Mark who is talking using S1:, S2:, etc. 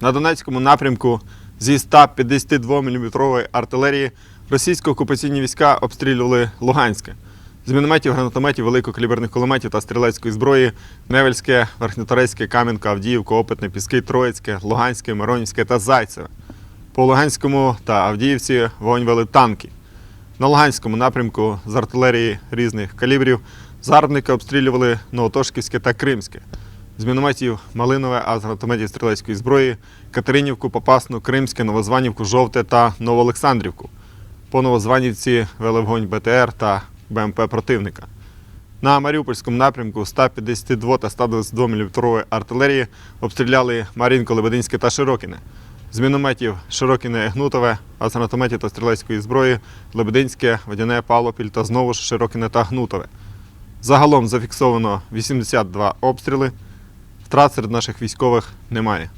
S1: На Донецькому напрямку зі 152 мм артилерії російсько окупаційні війська обстрілювали Луганське. З мінометів, гранатометів, великокаліберних кулеметів та стрілецької зброї Невельське, Верхньоторецьке, Кам'янка, Авдіївка, Опитне, Піски, Троїцьке, Луганське, Миронівське та Зайцеве. По Луганському та Авдіївці вогонь вели танки. На Луганському напрямку з артилерії різних калібрів загарбники обстрілювали Новотошківське та Кримське. З мінометів Малинове, а з гранатометів стрілецької зброї Катеринівку, Попасну, Кримське, Новозванівку, Жовте та Новоолександрівку. По Новозванівці вели вогонь БТР та БМП противника. На Маріупольському напрямку 152 та 122 мм артилерії обстріляли Марінко, Лебединське та Широкіне. З мінометів Широкіне Гнутове, а з та стрілецької зброї Лебединське, Водяне, Павлопіль та знову ж Широкіне та Гнутове. Загалом зафіксовано 82 обстріли. Втрат серед наших військових немає.